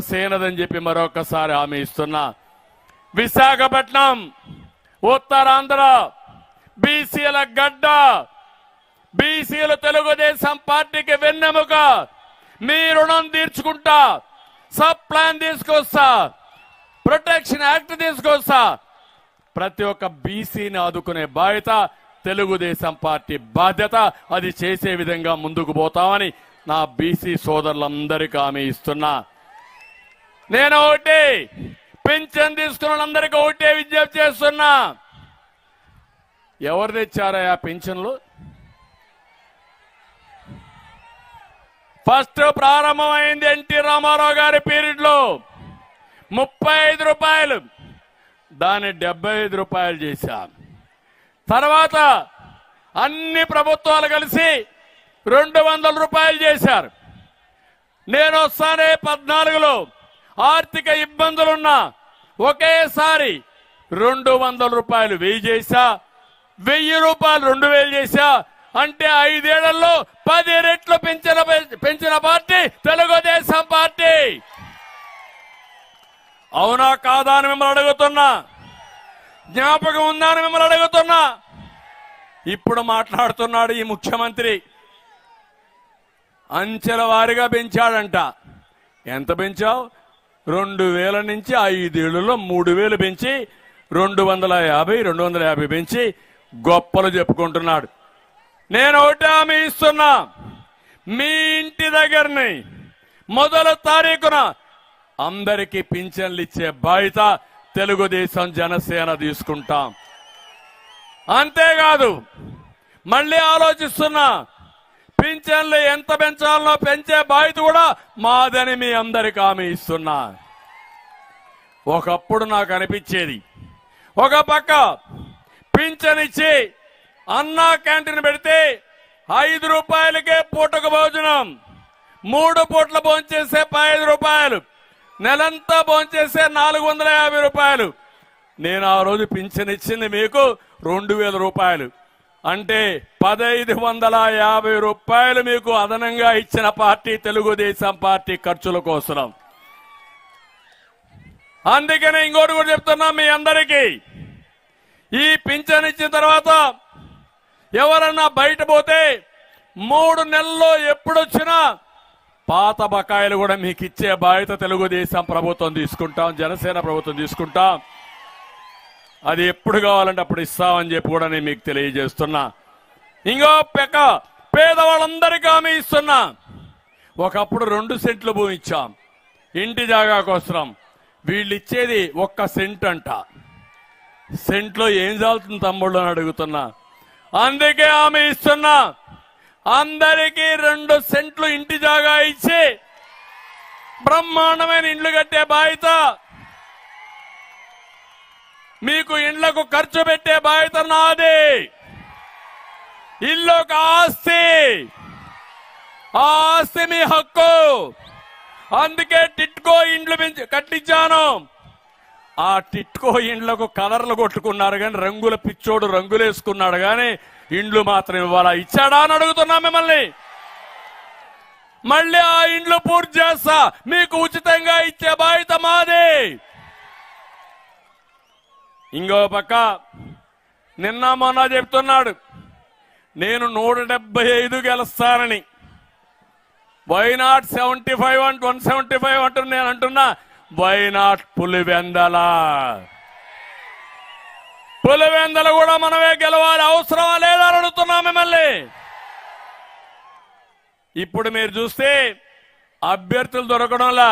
సేనదని చెప్పి మరొకసారి హామీ ఇస్తున్నా. విశాఖపట్నం ఉత్తరాంధ్ర బీసీల గడ్డ బీసీలు తెలుగుదేశం పార్టీకి వెన్నెముక. మీ రుణం తీర్చుకుంటా. సబ్ ప్లాన్ తీసుకొస్తా. ప్రొటెక్షన్ యాక్ట్ తీసుకొస్తా. ప్రతి ఒక్క బీసీని ఆదుకునే బాధ్యత తెలుగుదేశం పార్టీ బాధ్యత. అది చేసే విధంగా ముందుకు పోతామని నా బీసీ సోదరులందరికీ హామీ ఇస్తున్నా. నేను ఒకటి. పింఛన్ తీసుకున్న వాళ్ళందరికీ ఒకటే విజ్ఞప్తి చేస్తున్నా. ఎవరు తెచ్చారా ఆ పింఛన్లు? ఫస్ట్ ప్రారంభమైంది ఎన్టీ రామారావు గారి పీరియడ్లో ముప్పై ఐదు రూపాయలు. దాన్ని డెబ్బై ఐదు రూపాయలు చేశాం. తర్వాత అన్ని ప్రభుత్వాలు కలిసి రెండు వందల రూపాయలు చేశారు. నేను వస్తానే పద్నాలుగులో. ఆర్థిక ఇబ్బందులున్నా ఒకేసారి రెండు వందల రూపాయలు వెయ్యి చేశా వెయ్యి రూపాయలు రెండు వేలు చేశా. అంటే ఐదేళ్ళలో పది రెట్లు పెంచిన పెంచిన పార్టీ తెలుగుదేశం పార్టీ. అవునా కాదా అని మిమ్మల్ని అడుగుతున్నా. జ్ఞాపకం ఉందా అని మిమ్మల్ని అడుగుతున్నా. ఇప్పుడు మాట్లాడుతున్నాడు ఈ ముఖ్యమంత్రి. అంచెల వారిగా పెంచాడంట. ఎంత పెంచావు? రెండు వేల నుంచి ఐదేళ్ళలో మూడు వేలు పెంచి రెండు వందల యాభై రెండు వందల యాభై పెంచి గొప్పలు చెప్పుకుంటున్నాడు. నేను ఒకటి హామీ ఇస్తున్నా. మీ ఇంటి దగ్గరని మొదలు తారీఖున అందరికీ పింఛన్లు ఇచ్చే బాధ్యత తెలుగుదేశం జనసేన తీసుకుంటాం. అంతేకాదు మళ్ళీ ఆలోచిస్తున్నా పింఛన్లు ఎంత పెంచాలనో పెంచే బాధ్యత కూడా మాదని మీ అందరికి హామీ ఇస్తున్నా. ఒకప్పుడు నాకు అనిపించేది ఒక పక్క పింఛన్ ఇచ్చి అన్నా క్యాంటీన్ పెడితే ఐదు రూపాయలకే పూటకు భోజనం మూడు పూట్ల భోంచేసే ఐదు రూపాయలు నెలంతా భోంచేసే నాలుగు వందల యాభై రూపాయలు. నేను ఆ రోజు పింఛన్ ఇచ్చింది మీకు రెండు వేల రూపాయలు. అంటే పదైదు వందల యాభై రూపాయలు మీకు అదనంగా ఇచ్చిన పార్టీ తెలుగుదేశం పార్టీ ఖర్చుల కోసం అందుకనే ఇంకోటి కూడా చెప్తున్నా మీ అందరికీ. ఈ పింఛన్ ఇచ్చిన తర్వాత ఎవరన్నా బయట పోతే మూడు నెలల్లో ఎప్పుడొచ్చినా పాత బకాయిలు కూడా మీకు ఇచ్చే బాధ్యత తెలుగుదేశం ప్రభుత్వం తీసుకుంటాం జనసేన ప్రభుత్వం తీసుకుంటాం. అది ఎప్పుడు కావాలంటే అప్పుడు ఇస్తామని చెప్పి కూడా నేను మీకు తెలియజేస్తున్నా. ఇంకో పెక్క పేదవాళ్ళందరికీ హామీ ఇస్తున్నా. ఒకప్పుడు రెండు సెంట్లు భూమి ఇచ్చాం. ఇంటి జాగా కోసం వీళ్ళు ఇచ్చేది ఒక్క సెంట్ అంట. సెంట్లో ఏం చాలుతుంది తమ్ముళ్ళు అని అడుగుతున్నా. అందుకే ఆమె ఇస్తున్నా. అందరికీ రెండు సెంట్లు ఇంటి జాగా ఇచ్చి బ్రహ్మాండమైన ఇండ్లు కట్టే బాధ్యత. మీకు ఇండ్లకు ఖర్చు పెట్టే బాధ్యత నాది. ఇల్లు ఒక ఆస్తి. ఆ ఆస్తి మీ హక్కు. అందుకే టిట్కో ఇండ్లు కట్టించాను. ఆ టిట్కో ఇండ్లకు కలర్లు కొట్టుకున్నారు కానీ రంగుల పిచ్చోడు రంగులు వేసుకున్నాడు కానీ ఇండ్లు మాత్రం ఇవ్వాలా ఇచ్చాడా అని అడుగుతున్నా మిమ్మల్ని. మళ్ళీ ఆ ఇండ్లు పూర్తి చేస్తా. మీకు ఉచితంగా ఇచ్చే బాధ్యత మాది. ఇంకో పక్క నిన్న మొన్న చెప్తున్నాడు నేను నూట డెబ్బై ఐదు గెలుస్తానని. వై నాట్ సెవెంటీ ఫైవ్ అంట్ వన్ సెవెంటీ ఫైవ్ అంటున్నా నేను అంటున్నా వై నాట్ పులివెందల? పులివెందల కూడా మనమే గెలవాలి అవసరమా లేదా అడుగుతున్నా మిమ్మల్ని. ఇప్పుడు మీరు చూస్తే అభ్యర్థులు దొరకడంలా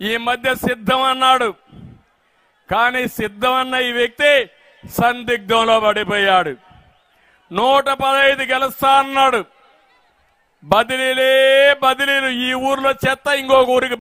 ఈ మధ్య సిద్ధం అన్నాడు. కానీ సిద్ధమన్న ఈ వ్యక్తి సందిగ్ధంలో పడిపోయాడు. నూట పదహైదు గెలుస్తా అన్నాడు. బదిలీలే బదిలీలు. ఈ ఊర్లో చెత్త ఇంకొక ఊరికి